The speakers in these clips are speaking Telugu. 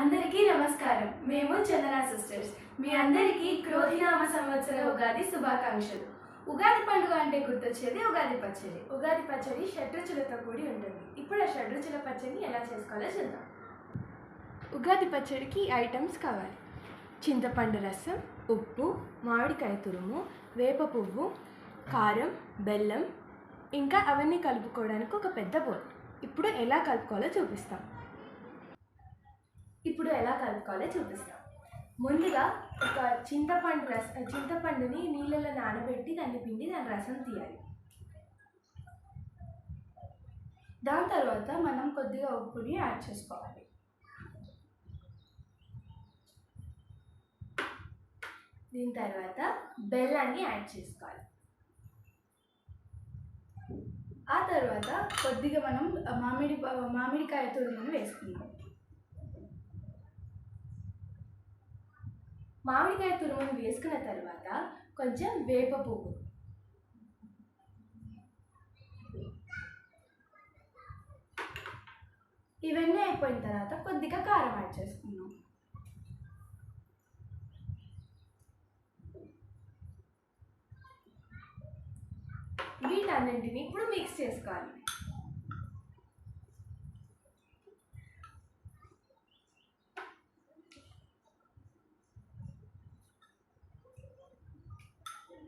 అందరికీ నమస్కారం. మేము చందన సిస్టర్స్. మీ అందరికీ క్రోధినామ సంవత్సర ఉగాది శుభాకాంక్షలు. ఉగాది పండుగ అంటే గుర్తొచ్చేది ఉగాది పచ్చడి. ఉగాది పచ్చడి షడ్రుచులతో కూడి ఉంటుంది. ఇప్పుడు ఆ షడ్రుచుల పచ్చడిని ఎలా చేసుకోవాలో చూద్దాం. ఉగాది పచ్చడికి ఐటమ్స్ కావాలి. చింతపండు రసం ఉప్పు మామిడికాయ తురుము వేప పువ్వు కారం బెల్లం. ఇంకా అవన్నీ కలుపుకోవడానికి ఒక పెద్ద బోల్. ఇప్పుడు ఎలా కలుపుకోవాలో చూపిస్తాం. ఇప్పుడు ఎలా కలుపుకోవాలో చూపిస్తాం. ముందుగా ఒక చింతపండు రస చింతపండుని నీళ్ళలో నానబెట్టి దాన్ని పిండి దాని రసం తీయాలి. దాని తర్వాత మనం కొద్దిగా ఉప్పుని యాడ్ చేసుకోవాలి. దీని తర్వాత బెల్లాన్ని యాడ్ చేసుకోవాలి. ఆ తర్వాత కొద్దిగా మనం మామిడి మామిడికాయ తురుమును వేసుకుందాం. మామిడికాయ తురుమును వేసుకున్న తర్వాత కొంచెం వేప పువ్వు. ఇవన్నీ అయిపోయిన తర్వాత కొద్దిగా కారం యాడ్ చేసుకున్నాం వీటన్నింటిని ఇప్పుడు మిక్స్ చేసుకోవాలి.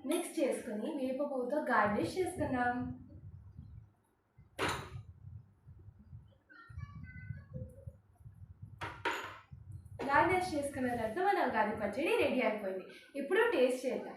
మిక్స్ చేసుకుని వేప పువ్వుతో గార్నిష్ చేసుకుందాం. గార్నిష్ చేసుకున్న తర్వాత మనం ఉగాది పచ్చడి రెడీ అయిపోయింది. ఇప్పుడు టేస్ట్ చేద్దాం.